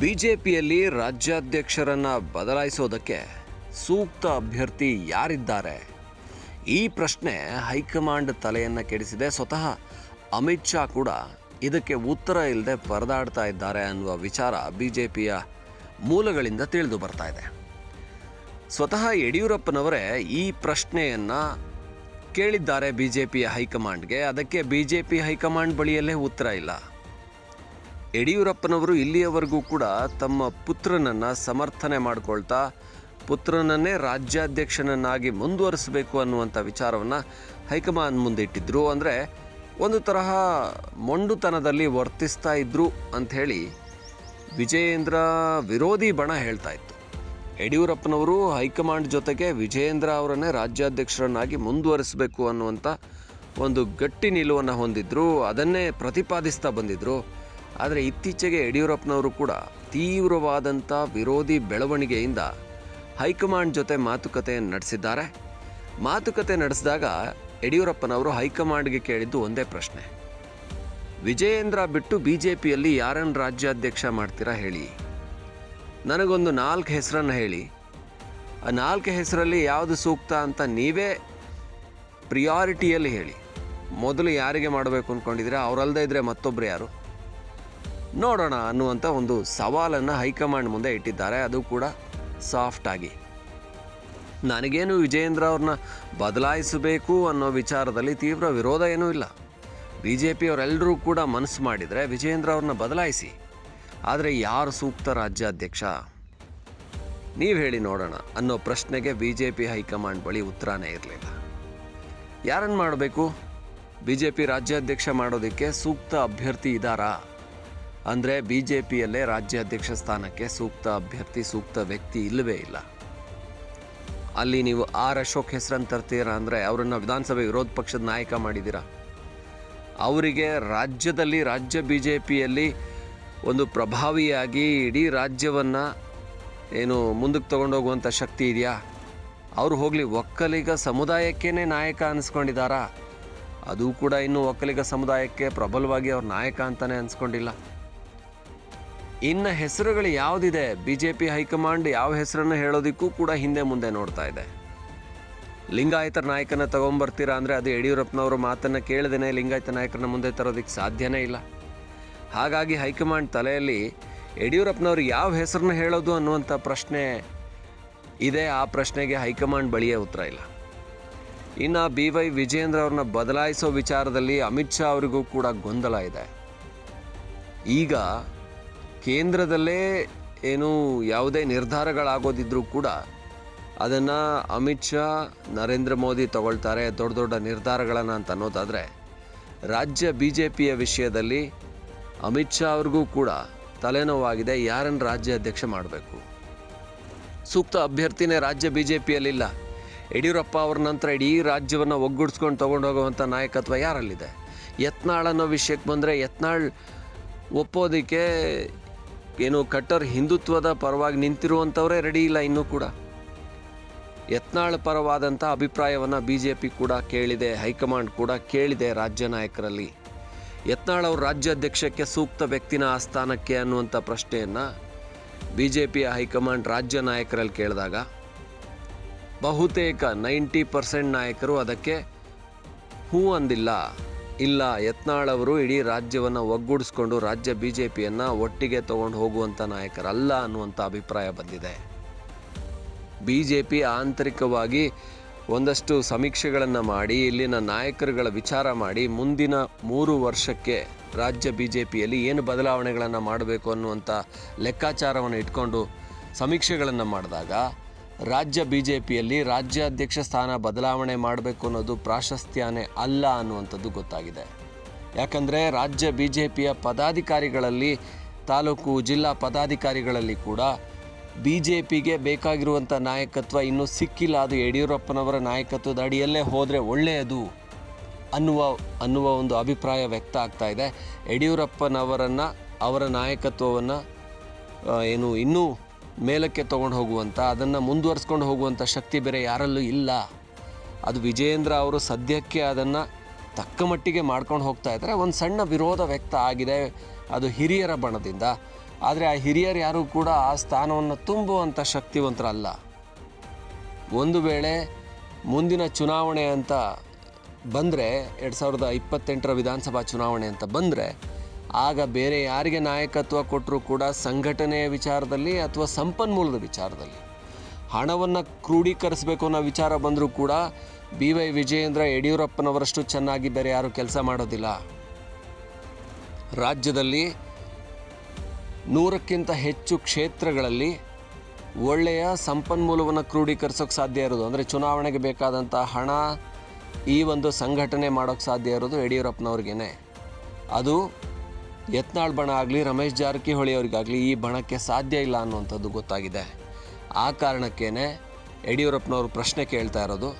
B J ಪಿಯಲ್ಲಿ ರಾಜ್ಯಾಧ್ಯಕ್ಷರನ್ನು ಬದಲಾಯಿಸೋದಕ್ಕೆ ಸೂಕ್ತ ಅಭ್ಯರ್ಥಿ ಯಾರಿದ್ದಾರೆ? ಈ ಪ್ರಶ್ನೆ ಹೈಕಮಾಂಡ್ ತಲೆಯನ್ನು ಕೆಡಿಸಿದೆ. ಸ್ವತಃ ಅಮಿತ್ ಶಾ ಕೂಡ ಇದಕ್ಕೆ ಉತ್ತರ ಇಲ್ಲದೆ ಪರದಾಡ್ತಾ ಇದ್ದಾರೆ ಅನ್ನುವ ವಿಚಾರ ಬಿ ಜೆ ಪಿಯ ಮೂಲಗಳಿಂದ ತಿಳಿದು ಬರ್ತಾ ಇದೆ. ಸ್ವತಃ ಯಡಿಯೂರಪ್ಪನವರೇ ಈ ಪ್ರಶ್ನೆಯನ್ನು ಕೇಳಿದ್ದಾರೆ ಬಿ ಜೆ ಪಿಯ ಹೈಕಮಾಂಡ್ಗೆ. ಅದಕ್ಕೆ B J P high command ಬಳಿಯಲ್ಲೇ ಉತ್ತರ ಇಲ್ಲ. ಯಡಿಯೂರಪ್ಪನವರು ಇಲ್ಲಿಯವರೆಗೂ ಕೂಡ ತಮ್ಮ ಪುತ್ರನನ್ನು ಸಮರ್ಥನೆ ಮಾಡಿಕೊಳ್ತಾ, ಪುತ್ರನನ್ನೇ ರಾಜ್ಯಾಧ್ಯಕ್ಷನನ್ನಾಗಿ ಮುಂದುವರಿಸಬೇಕು ಅನ್ನುವಂಥ ವಿಚಾರವನ್ನು ಹೈಕಮಾಂಡ್ ಮುಂದೆ ಇಟ್ಟಿದ್ರು ಅಂದರೆ ಒಂದು ತರಹ ಮೊಂಡುತನದಲ್ಲಿ ವರ್ತಿಸ್ತಾ ಇದ್ದರು ಅಂಥೇಳಿ ವಿಜಯೇಂದ್ರ ವಿರೋಧಿ ಬಣ ಹೇಳ್ತಾ ಇತ್ತು. ಯಡಿಯೂರಪ್ಪನವರು ಹೈಕಮಾಂಡ್ ಜೊತೆಗೆ ವಿಜಯೇಂದ್ರ ಅವರನ್ನೇ ರಾಜ್ಯಾಧ್ಯಕ್ಷರನ್ನಾಗಿ ಮುಂದುವರಿಸಬೇಕು ಅನ್ನುವಂಥ ಒಂದು ಗಟ್ಟಿ ನಿಲುವನ್ನು ಹೊಂದಿದ್ರು. ಅದನ್ನೇ ಪ್ರತಿಪಾದಿಸ್ತಾ ಬಂದಿದ್ರು. ಆದರೆ ಇತ್ತೀಚೆಗೆ ಯಡಿಯೂರಪ್ಪನವರು ಕೂಡ ತೀವ್ರವಾದಂಥ ವಿರೋಧಿ ಬೆಳವಣಿಗೆಯಿಂದ ಹೈಕಮಾಂಡ್ ಜೊತೆ ಮಾತುಕತೆ ನಡೆಸಿದ್ದಾರೆ. ಮಾತುಕತೆ ನಡೆಸಿದಾಗ ಯಡಿಯೂರಪ್ಪನವರು ಹೈಕಮಾಂಡ್ಗೆ ಕೇಳಿದ್ದು ಒಂದೇ ಪ್ರಶ್ನೆ. ವಿಜಯೇಂದ್ರ ಬಿಟ್ಟು ಬಿ ಜೆ ಪಿಯಲ್ಲಿ ಯಾರನ್ನು ರಾಜ್ಯಾಧ್ಯಕ್ಷ ಮಾಡ್ತೀರಾ ಹೇಳಿ. ನನಗೊಂದು ನಾಲ್ಕು ಹೆಸರನ್ನು ಹೇಳಿ. ಆ ನಾಲ್ಕು ಹೆಸರಲ್ಲಿ ಯಾವುದು ಸೂಕ್ತ ಅಂತ ನೀವೇ ಪ್ರಿಯಾರಿಟಿಯಲ್ಲಿ ಹೇಳಿ. ಮೊದಲು ಯಾರಿಗೆ ಮಾಡಬೇಕು ಅಂದ್ಕೊಂಡಿದ್ರೆ ಅವರಲ್ಲದೇ ಇದ್ದರೆ ಮತ್ತೊಬ್ಬರು ಯಾರು? ನೋಡೋಣ ಅನ್ನುವಂಥ ಒಂದು ಸವಾಲನ್ನು ಹೈಕಮಾಂಡ್ ಮುಂದೆ ಇಟ್ಟಿದ್ದಾರೆ. ಅದು ಕೂಡ ಸಾಫ್ಟ್ ಆಗಿ. ನನಗೇನು ವಿಜಯೇಂದ್ರ ಅವ್ರನ್ನ ಬದಲಾಯಿಸಬೇಕು ಅನ್ನೋ ವಿಚಾರದಲ್ಲಿ ತೀವ್ರ ವಿರೋಧ ಏನೂ ಇಲ್ಲ. ಬಿ ಜೆ ಪಿಯವರೆಲ್ಲರೂ ಕೂಡ ಮನಸ್ಸು ಮಾಡಿದರೆ ವಿಜಯೇಂದ್ರ ಅವ್ರನ್ನ ಬದಲಾಯಿಸಿ. ಆದರೆ ಯಾರು ಸೂಕ್ತ ರಾಜ್ಯಾಧ್ಯಕ್ಷ? ನೀವು ಹೇಳಿ ನೋಡೋಣ ಅನ್ನೋ ಪ್ರಶ್ನೆಗೆ ಬಿ ಜೆ ಪಿ ಹೈಕಮಾಂಡ್ ಬಳಿ ಉತ್ತರನೇ ಇರಲಿಲ್ಲ. ಯಾರನ್ನು ಮಾಡಬೇಕು? ಬಿ ಜೆ ಪಿ ರಾಜ್ಯಾಧ್ಯಕ್ಷ ಮಾಡೋದಕ್ಕೆ ಸೂಕ್ತ ಅಭ್ಯರ್ಥಿ ಇದ್ದಾರಾ ಅಂದರೆ ಬಿ ಜೆ ಪಿಯಲ್ಲೇ ರಾಜ್ಯಾಧ್ಯಕ್ಷ ಸ್ಥಾನಕ್ಕೆ ಸೂಕ್ತ ಅಭ್ಯರ್ಥಿ, ಸೂಕ್ತ ವ್ಯಕ್ತಿ ಇಲ್ಲವೇ ಇಲ್ಲ. ಅಲ್ಲಿ ನೀವು ಆರ್ ಅಶೋಕ್ ಹೆಸರನ್ನು ತರ್ತೀರಾ ಅಂದರೆ ಅವರನ್ನು ವಿಧಾನಸಭೆ ವಿರೋಧ ಪಕ್ಷದ ನಾಯಕ ಮಾಡಿದ್ದೀರಾ? ಅವರಿಗೆ ರಾಜ್ಯದಲ್ಲಿ, ರಾಜ್ಯ ಬಿ ಜೆ ಪಿಯಲ್ಲಿ ಒಂದು ಪ್ರಭಾವಿಯಾಗಿ ಇಡೀ ರಾಜ್ಯವನ್ನು ಏನು ಮುಂದಕ್ಕೆ ತಗೊಂಡೋಗುವಂಥ ಶಕ್ತಿ ಇದೆಯಾ? ಅವರು ಹೋಗಲಿ, ಒಕ್ಕಲಿಗ ಸಮುದಾಯಕ್ಕೇ ನಾಯಕ ಅನ್ನಿಸ್ಕೊಂಡಿದ್ದಾರಾ ಅದು ಕೂಡ ಇನ್ನೂ ಒಕ್ಕಲಿಗ ಸಮುದಾಯಕ್ಕೆ ಪ್ರಬಲವಾಗಿ ಅವ್ರ ನಾಯಕ ಅಂತಲೇ ಅನಿಸ್ಕೊಂಡಿಲ್ಲ. ಇನ್ನು ಹೆಸರುಗಳು ಯಾವುದಿದೆ? ಬಿ ಜೆ ಪಿ ಹೈಕಮಾಂಡ್ ಯಾವ ಹೆಸರನ್ನು ಹೇಳೋದಕ್ಕೂ ಕೂಡ ಹಿಂದೆ ಮುಂದೆ ನೋಡ್ತಾ ಇದೆ. ಲಿಂಗಾಯತರ ನಾಯಕನ ತಗೊಂಬರ್ತೀರಾ ಅಂದರೆ ಅದು ಯಡಿಯೂರಪ್ಪನವ್ರ ಮಾತನ್ನು ಕೇಳದೇನೆ ಲಿಂಗಾಯತ ನಾಯಕರನ್ನ ಮುಂದೆ ತರೋದಕ್ಕೆ ಸಾಧ್ಯನೇ ಇಲ್ಲ. ಹಾಗಾಗಿ ಹೈಕಮಾಂಡ್ ತಲೆಯಲ್ಲಿ ಯಡಿಯೂರಪ್ಪನವ್ರು ಯಾವ ಹೆಸರನ್ನ ಹೇಳೋದು ಅನ್ನುವಂಥ ಪ್ರಶ್ನೆ ಇದೆ. ಆ ಪ್ರಶ್ನೆಗೆ ಹೈಕಮಾಂಡ್ ಬಳಿಯೇ ಉತ್ತರ ಇಲ್ಲ. ಇನ್ನು ಬಿ ವೈ ವಿಜೇಂದ್ರ ಅವ್ರನ್ನ ಬದಲಾಯಿಸೋ ವಿಚಾರದಲ್ಲಿ ಅಮಿತ್ ಶಾ ಅವರಿಗೂ ಕೂಡ ಗೊಂದಲ ಇದೆ. ಈಗ ಕೇಂದ್ರದಲ್ಲೇ ಏನು ಯಾವುದೇ ನಿರ್ಧಾರಗಳಾಗೋದಿದ್ರೂ ಕೂಡ ಅದನ್ನು ಅಮಿತ್ ಶಾ, ನರೇಂದ್ರ ಮೋದಿ ತಗೊಳ್ತಾರೆ, ದೊಡ್ಡ ದೊಡ್ಡ ನಿರ್ಧಾರಗಳನ್ನು ಅಂತ ಅನ್ನೋದಾದರೆ ರಾಜ್ಯ ಬಿ ಜೆ ಪಿಯ ವಿಷಯದಲ್ಲಿ ಅಮಿತ್ ಶಾ ಅವ್ರಿಗೂ ಕೂಡ ತಲೆನೋವಾಗಿದೆ, ಯಾರನ್ನು ರಾಜ್ಯ ಅಧ್ಯಕ್ಷ ಮಾಡಬೇಕು? ಸೂಕ್ತ ಅಭ್ಯರ್ಥಿನೇ ರಾಜ್ಯ ಬಿ ಜೆ ಪಿಯಲ್ಲಿಲ್ಲ ಯಡಿಯೂರಪ್ಪ ಅವ್ರ ನಂತರ ಇಡೀ ರಾಜ್ಯವನ್ನು ಒಗ್ಗೂಡಿಸ್ಕೊಂಡು ತೊಗೊಂಡು ಹೋಗುವಂಥ ನಾಯಕತ್ವ ಯಾರಲ್ಲಿದೆ? ಯತ್ನಾಳ್ ಅನ್ನೋ ವಿಷಯಕ್ಕೆ ಬಂದರೆ ಯತ್ನಾಳ್ ಒಪ್ಪೋದಕ್ಕೆ ಏನು ಕಟ್ಟರ್ ಹಿಂದುತ್ವದ ಪರವಾಗಿ ನಿಂತಿರುವಂಥವರೇ ರೆಡಿ ಇಲ್ಲ ಇನ್ನೂ ಕೂಡ. ಯತ್ನಾಳ್ ಪರವಾದಂಥ ಅಭಿಪ್ರಾಯವನ್ನು ಬಿ ಜೆ ಪಿ ಕೂಡ ಕೇಳಿದೆ, ಹೈಕಮಾಂಡ್ ಕೂಡ ಕೇಳಿದೆ ರಾಜ್ಯ ನಾಯಕರಲ್ಲಿ. ಯತ್ನಾಳ್ ಅವರು ರಾಜ್ಯಾಧ್ಯಕ್ಷಕ್ಕೆ ಸೂಕ್ತ ವ್ಯಕ್ತಿನ ಆ ಸ್ಥಾನಕ್ಕೆ ಅನ್ನುವಂಥ ಪ್ರಶ್ನೆಯನ್ನು ಬಿ ಜೆ ಪಿಯ ಹೈಕಮಾಂಡ್ ರಾಜ್ಯ ನಾಯಕರಲ್ಲಿ ಕೇಳಿದಾಗ, ಬಹುತೇಕ ನೈಂಟಿ ಪರ್ಸೆಂಟ್ ನಾಯಕರು ಅದಕ್ಕೆ ಹೂ ಅಂದಿಲ್ಲ. ಇಲ್ಲ, ಯತ್ನಾಳ್ ಅವರು ಇಡೀ ರಾಜ್ಯವನ್ನು ಒಗ್ಗೂಡಿಸ್ಕೊಂಡು ರಾಜ್ಯ ಬಿ ಜೆ ಪಿಯನ್ನು ಒಟ್ಟಿಗೆ ತಗೊಂಡು ಹೋಗುವಂಥ ನಾಯಕರಲ್ಲ ಅನ್ನುವಂಥ ಅಭಿಪ್ರಾಯ ಬಂದಿದೆ. ಬಿ ಜೆ ಪಿ ಆಂತರಿಕವಾಗಿ ಒಂದಷ್ಟು ಸಮೀಕ್ಷೆಗಳನ್ನು ಮಾಡಿ, ಇಲ್ಲಿನ ನಾಯಕರುಗಳ ವಿಚಾರ ಮಾಡಿ ಮುಂದಿನ ಮೂರು ವರ್ಷಕ್ಕೆ ರಾಜ್ಯ ಬಿ ಜೆ ಪಿಯಲ್ಲಿ ಏನು ಬದಲಾವಣೆಗಳನ್ನು ಮಾಡಬೇಕು ಅನ್ನುವಂಥ ಲೆಕ್ಕಾಚಾರವನ್ನು ಇಟ್ಕೊಂಡು ಸಮೀಕ್ಷೆಗಳನ್ನು ಮಾಡಿದಾಗ ರಾಜ್ಯ ಬಿ ಜೆ ಪಿಯಲ್ಲಿ ರಾಜ್ಯಾಧ್ಯಕ್ಷ ಸ್ಥಾನ ಬದಲಾವಣೆ ಮಾಡಬೇಕು ಅನ್ನೋದು ಪ್ರಾಶಸ್ತ್ಯನೇ ಅಲ್ಲ ಅನ್ನುವಂಥದ್ದು ಗೊತ್ತಾಗಿದೆ. ಯಾಕಂದರೆ ರಾಜ್ಯ ಬಿ ಜೆ ಪಿಯ ಪದಾಧಿಕಾರಿಗಳಲ್ಲಿ, ತಾಲೂಕು ಜಿಲ್ಲಾ ಪದಾಧಿಕಾರಿಗಳಲ್ಲಿ ಕೂಡ ಬಿ ಜೆ ಪಿಗೆ ಬೇಕಾಗಿರುವಂಥ ನಾಯಕತ್ವ ಇನ್ನೂ ಸಿಕ್ಕಿಲ್ಲ. ಅದು ಯಡಿಯೂರಪ್ಪನವರ ನಾಯಕತ್ವದ ಅಡಿಯಲ್ಲೇ ಹೋದರೆ ಒಳ್ಳೆಯದು ಅನ್ನುವ ಅನ್ನುವ ಒಂದು ಅಭಿಪ್ರಾಯ ವ್ಯಕ್ತ ಆಗ್ತಾ ಇದೆ. ಯಡಿಯೂರಪ್ಪನವರನ್ನು, ಅವರ ನಾಯಕತ್ವವನ್ನು ಏನು ಇನ್ನೂ ಮೇಲಕ್ಕೆ ತೊಗೊಂಡು ಹೋಗುವಂಥ ಅದನ್ನು ಮುಂದುವರಿಸ್ಕೊಂಡು ಹೋಗುವಂಥ ಶಕ್ತಿ ಬೇರೆ ಯಾರಲ್ಲೂ ಇಲ್ಲ. ಅದು ವಿಜೇಂದ್ರ ಅವರು ಸದ್ಯಕ್ಕೆ ಅದನ್ನು ತಕ್ಕ ಮಟ್ಟಿಗೆ ಮಾಡ್ಕೊಂಡು ಹೋಗ್ತಾ ಇದ್ದಾರೆ. ಒಂದು ಸಣ್ಣ ವಿರೋಧ ವ್ಯಕ್ತ ಆಗಿದೆ ಅದು ಹಿರಿಯರ ಬಣದಿಂದ. ಆದರೆ ಆ ಹಿರಿಯರು ಯಾರೂ ಕೂಡ ಆ ಸ್ಥಾನವನ್ನು ತುಂಬುವಂಥ ಶಕ್ತಿವಂತರಲ್ಲ. ಒಂದು ವೇಳೆ ಮುಂದಿನ ಚುನಾವಣೆ ಅಂತ ಬಂದರೆ, ಎರಡು ಸಾವಿರದ ಇಪ್ಪತ್ತೆಂಟರ ವಿಧಾನಸಭಾ ಚುನಾವಣೆ ಅಂತ ಬಂದರೆ ಆಗ ಬೇರೆ ಯಾರಿಗೆ ನಾಯಕತ್ವ ಕೊಟ್ಟರೂ ಕೂಡ ಸಂಘಟನೆಯ ವಿಚಾರದಲ್ಲಿ ಅಥವಾ ಸಂಪನ್ಮೂಲದ ವಿಚಾರದಲ್ಲಿ? ಹಣವನ್ನು ಕ್ರೋಢೀಕರಿಸಬೇಕು ಅನ್ನೋ ವಿಚಾರ ಬಂದರೂ ಕೂಡ ಬಿ ವೈ ವಿಜಯೇಂದ್ರ ಯಡಿಯೂರಪ್ಪನವರಷ್ಟು ಚೆನ್ನಾಗಿ ಬೇರೆ ಯಾರೂ ಕೆಲಸ ಮಾಡೋದಿಲ್ಲ. ರಾಜ್ಯದಲ್ಲಿ ನೂರಕ್ಕಿಂತ ಹೆಚ್ಚು ಕ್ಷೇತ್ರಗಳಲ್ಲಿ ಒಳ್ಳೆಯ ಸಂಪನ್ಮೂಲವನ್ನು ಕ್ರೋಢೀಕರಿಸೋಕೆ ಸಾಧ್ಯ ಇರೋದು. ಅಂದರೆ ಚುನಾವಣೆಗೆ ಬೇಕಾದಂಥ ಹಣ ಈ ಒಂದು ಸಂಘಟನೆ ಮಾಡೋಕ್ಕೆ ಸಾಧ್ಯ ಇರೋದು ಯಡಿಯೂರಪ್ಪನವ್ರಿಗೇ ಅದು ಯತ್ನಾಳ್ ಬಣ ಆಗಲಿ, ರಮೇಶ್ ಜಾರಕಿಹೊಳಿ ಅವರಿಗಾಗಲಿ ಈ ಬಣಕ್ಕೆ ಸಾಧ್ಯ ಇಲ್ಲ ಅನ್ನುವಂಥದ್ದು ಗೊತ್ತಾಗಿದೆ. ಆ ಕಾರಣಕ್ಕೇ ಯಡಿಯೂರಪ್ಪನವರು ಪ್ರಶ್ನೆ ಕೇಳ್ತಾ ಇರೋದು,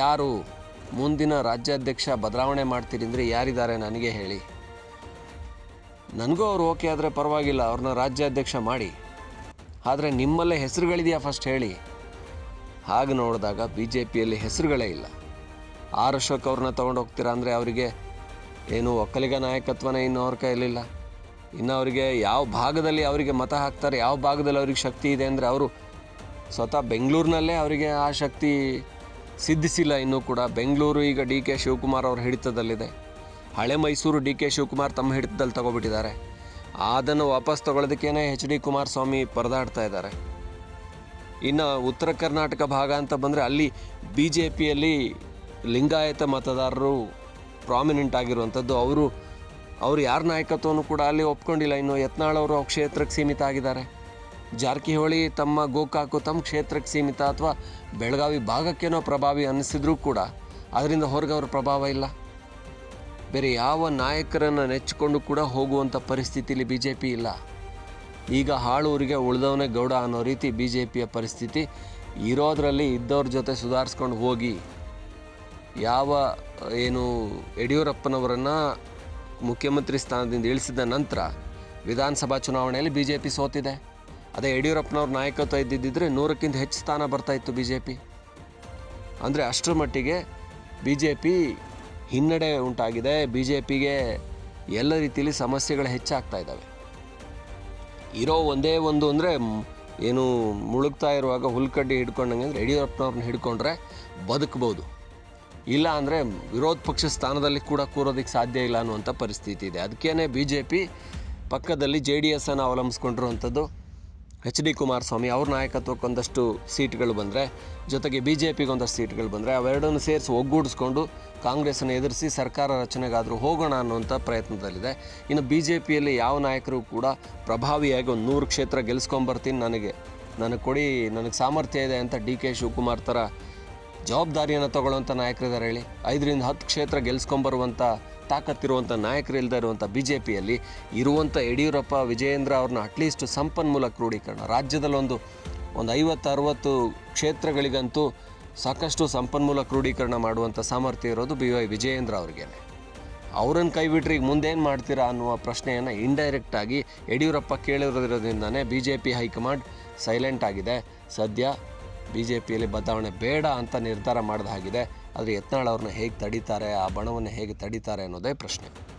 ಯಾರು ಮುಂದಿನ ರಾಜ್ಯಾಧ್ಯಕ್ಷ ಬದಲಾವಣೆ ಮಾಡ್ತೀರಿ ಅಂದರೆ ಯಾರಿದ್ದಾರೆ ನನಗೆ ಹೇಳಿ. ನನಗೂ ಅವ್ರು ಓಕೆ ಆದರೆ ಪರವಾಗಿಲ್ಲ, ಅವ್ರನ್ನ ರಾಜ್ಯಾಧ್ಯಕ್ಷ ಮಾಡಿ. ಆದರೆ ನಿಮ್ಮಲ್ಲೇ ಹೆಸರುಗಳಿದೆಯಾ ಫಸ್ಟ್ ಹೇಳಿ. ಹಾಗೆ ನೋಡಿದಾಗ ಬಿ ಜೆ ಪಿಯಲ್ಲಿ ಹೆಸರುಗಳೇ ಇಲ್ಲ. ಆರ್ ಅಶೋಕ್ ಅವ್ರನ್ನ ತೊಗೊಂಡು ಹೋಗ್ತೀರಾ ಅಂದರೆ ಅವರಿಗೆ ಏನು ಒಕ್ಕಲಿಗ ನಾಯಕತ್ವನೇ ಇನ್ನು ಅವ್ರ ಕೈಯಲ್ಲಿಲ್ಲ. ಇನ್ನು ಅವರಿಗೆ ಯಾವ ಭಾಗದಲ್ಲಿ ಅವರಿಗೆ ಮತ ಹಾಕ್ತಾರೆ, ಯಾವ ಭಾಗದಲ್ಲಿ ಅವ್ರಿಗೆ ಶಕ್ತಿ ಇದೆ ಅಂದರೆ ಅವರು ಸ್ವತಃ ಬೆಂಗಳೂರಿನಲ್ಲೇ ಅವರಿಗೆ ಆ ಶಕ್ತಿ ಸಿದ್ಧಿಸಿಲ್ಲ ಇನ್ನೂ ಕೂಡ. ಬೆಂಗಳೂರು ಈಗ ಡಿ ಕೆ ಶಿವಕುಮಾರ್ ಅವ್ರ ಹಿಡಿತದಲ್ಲಿದೆ. ಹಳೆ ಮೈಸೂರು ಡಿ ಕೆ ಶಿವಕುಮಾರ್ ತಮ್ಮ ಹಿಡಿತದಲ್ಲಿ ತಗೊಬಿಟ್ಟಿದ್ದಾರೆ. ಅದನ್ನು ವಾಪಸ್ ತಗೊಳ್ಳೋದಕ್ಕೇನೆ ಎಚ್ ಡಿ ಕುಮಾರಸ್ವಾಮಿ ಪರದಾಡ್ತಾ ಇದ್ದಾರೆ. ಇನ್ನು ಉತ್ತರ ಕರ್ನಾಟಕ ಭಾಗ ಅಂತ ಬಂದರೆ ಅಲ್ಲಿ ಬಿ ಜೆ ಪಿಯಲ್ಲಿ ಲಿಂಗಾಯತ ಮತದಾರರು ಪ್ರಾಮಿನೆಂಟ್ ಆಗಿರುವಂಥದ್ದು. ಅವರು ಅವರು ಯಾರ ನಾಯಕತ್ವವನ್ನು ಕೂಡ ಅಲ್ಲಿ ಒಪ್ಕೊಂಡಿಲ್ಲ. ಇನ್ನು ಯತ್ನಾಳ್ ಅವರು ಕ್ಷೇತ್ರಕ್ಕೆ ಸೀಮಿತ ಆಗಿದ್ದಾರೆ. ಜಾರಕಿಹೊಳಿ ತಮ್ಮ ಗೋಕಾಕು ತಮ್ಮ ಕ್ಷೇತ್ರಕ್ಕೆ ಸೀಮಿತ ಅಥವಾ ಬೆಳಗಾವಿ ಭಾಗಕ್ಕೇನೋ ಪ್ರಭಾವಿ ಅನ್ನಿಸಿದ್ರೂ ಕೂಡ ಅದರಿಂದ ಹೊರಗೆ ಅವ್ರ ಪ್ರಭಾವ ಇಲ್ಲ. ಬೇರೆ ಯಾವ ನಾಯಕರನ್ನು ನೆಚ್ಚಿಕೊಂಡು ಕೂಡ ಹೋಗುವಂಥ ಪರಿಸ್ಥಿತಿಲಿ ಬಿ ಜೆ ಪಿ ಇಲ್ಲ. ಈಗ ಹಾಳೂರಿಗೆ ಉಳಿದವನೇ ಗೌಡ ಅನ್ನೋ ರೀತಿ ಬಿ ಜೆ ಪಿಯ ಪರಿಸ್ಥಿತಿ. ಇರೋದರಲ್ಲಿ ಇದ್ದವ್ರ ಜೊತೆ ಸುಧಾರಿಸ್ಕೊಂಡು ಹೋಗಿ ಯಾವ, ಏನು ಯಡಿಯೂರಪ್ಪನವರನ್ನು ಮುಖ್ಯಮಂತ್ರಿ ಸ್ಥಾನದಿಂದ ಇಳಿಸಿದ ನಂತರ ವಿಧಾನಸಭಾ ಚುನಾವಣೆಯಲ್ಲಿ ಬಿ ಜೆ ಪಿ ಸೋತಿದೆ. ಅದೇ ಯಡಿಯೂರಪ್ಪನವ್ರ ನಾಯಕತ್ವ ಇದ್ದಿದ್ದರೆ ನೂರಕ್ಕಿಂತ ಹೆಚ್ಚು ಸ್ಥಾನ ಬರ್ತಾ ಇತ್ತು ಬಿ ಜೆ ಪಿ ಅಂದರೆ ಅಷ್ಟರ ಮಟ್ಟಿಗೆ ಬಿ ಜೆ ಪಿ ಹಿನ್ನಡೆ ಉಂಟಾಗಿದೆ. ಬಿ ಜೆ ಪಿಗೆ ಎಲ್ಲ ರೀತಿಯಲ್ಲಿ ಸಮಸ್ಯೆಗಳು ಹೆಚ್ಚಾಗ್ತಾ ಇದ್ದಾವೆ. ಇರೋ ಒಂದೇ ಒಂದು ಅಂದರೆ ಏನು ಮುಳುಗ್ತಾ ಇರುವಾಗ ಹುಲ್ಕಡ್ಡಿ ಹಿಡ್ಕೊಂಡಂಗೆ ಅಂದರೆ ಯಡಿಯೂರಪ್ಪನವ್ರನ್ನ ಹಿಡ್ಕೊಂಡ್ರೆ ಬದುಕ್ಬೋದು. ಇಲ್ಲ ಅಂದರೆ ವಿರೋಧ ಪಕ್ಷ ಸ್ಥಾನದಲ್ಲಿ ಕೂಡ ಕೂರೋದಕ್ಕೆ ಸಾಧ್ಯ ಇಲ್ಲ ಅನ್ನುವಂಥ ಪರಿಸ್ಥಿತಿ ಇದೆ. ಅದಕ್ಕೇ ಬಿ ಜೆ ಪಿ ಪಕ್ಕದಲ್ಲಿ ಜೆ ಡಿ ಎಸ್ಸನ್ನು ಅವಲಂಬಿಸ್ಕೊಂಡಿರುವಂಥದ್ದು ಎಚ್ ಡಿ ಕುಮಾರಸ್ವಾಮಿ ಅವ್ರ ನಾಯಕತ್ವಕ್ಕೆ ಒಂದಷ್ಟು ಸೀಟ್ಗಳು ಬಂದರೆ, ಜೊತೆಗೆ ಬಿ ಜೆ ಪಿಗೆ ಒಂದಷ್ಟು ಸೀಟ್ಗಳು ಬಂದರೆ ಅವೆರಡನ್ನು ಸೇರಿಸಿ ಒಗ್ಗೂಡಿಸ್ಕೊಂಡು ಕಾಂಗ್ರೆಸ್ಸನ್ನು ಎದುರಿಸಿ ಸರ್ಕಾರ ರಚನೆಗಾದರೂ ಹೋಗೋಣ ಅನ್ನುವಂಥ ಪ್ರಯತ್ನದಲ್ಲಿದೆ. ಇನ್ನು ಬಿ ಜೆ ಪಿಯಲ್ಲಿ ಯಾವ ನಾಯಕರು ಕೂಡ ಪ್ರಭಾವಿಯಾಗಿ ಒಂದು ನೂರು ಕ್ಷೇತ್ರ ಗೆಲ್ಸ್ಕೊಂಬರ್ತೀನಿ ನನಗೆ ನನಗೆ ಕೊಡಿ, ನನಗೆ ಸಾಮರ್ಥ್ಯ ಇದೆ ಅಂತ ಡಿ ಕೆ ಶಿವಕುಮಾರ್ ಥರ ಜವಾಬ್ದಾರಿಯನ್ನು ತಗೊಳ್ಳುವಂಥ ನಾಯಕರಿದ್ದಾರೆ ಹೇಳಿ. ಐದರಿಂದ ಹತ್ತು ಕ್ಷೇತ್ರ ಗೆಲ್ಸ್ಕೊಂಬರುವಂಥ ತಾಕತ್ತಿರುವಂಥ ನಾಯಕರು ಇಲ್ಲದೇ ಇರುವಂಥ ಬಿ ಜೆ ಪಿಯಲ್ಲಿ ಇರುವಂಥ ಯಡಿಯೂರಪ್ಪ, ವಿಜಯೇಂದ್ರ ಅವ್ರನ್ನ ಅಟ್ಲೀಸ್ಟ್ ಸಂಪನ್ಮೂಲ ಕ್ರೋಢೀಕರಣ ರಾಜ್ಯದಲ್ಲಿ ಒಂದು ಐವತ್ತು, ಅರುವತ್ತು ಕ್ಷೇತ್ರಗಳಿಗಂತೂ ಸಾಕಷ್ಟು ಸಂಪನ್ಮೂಲ ಕ್ರೋಢೀಕರಣ ಮಾಡುವಂಥ ಸಾಮರ್ಥ್ಯ ಇರೋದು ಬಿ ವೈ ವಿಜಯೇಂದ್ರ ಅವ್ರಿಗೇನೆ. ಅವರನ್ನು ಕೈ ಬಿಟ್ರೆ ಈಗ ಮುಂದೇನು ಮಾಡ್ತೀರಾ ಅನ್ನುವ ಪ್ರಶ್ನೆಯನ್ನು ಇಂಡೈರೆಕ್ಟಾಗಿ Yediyurappa ಕೇಳಿರೋದ್ರಿಂದನೇ B J P high command silent ಆಗಿದೆ. ಸದ್ಯ ಬಿ ಜೆ ಪಿಯಲ್ಲಿ ಬದಲಾವಣೆ ಬೇಡ ಅಂತ ನಿರ್ಧಾರ ಮಾಡಿದ ಹಾಗಿದೆ. ಆದರೆ ಯತ್ನಾಳ್ ಅವ್ರನ್ನ ಹೇಗೆ ತಡೀತಾರೆ, ಆ ಬಣವನ್ನು ಹೇಗೆ ತಡೀತಾರೆ ಅನ್ನೋದೇ ಪ್ರಶ್ನೆ.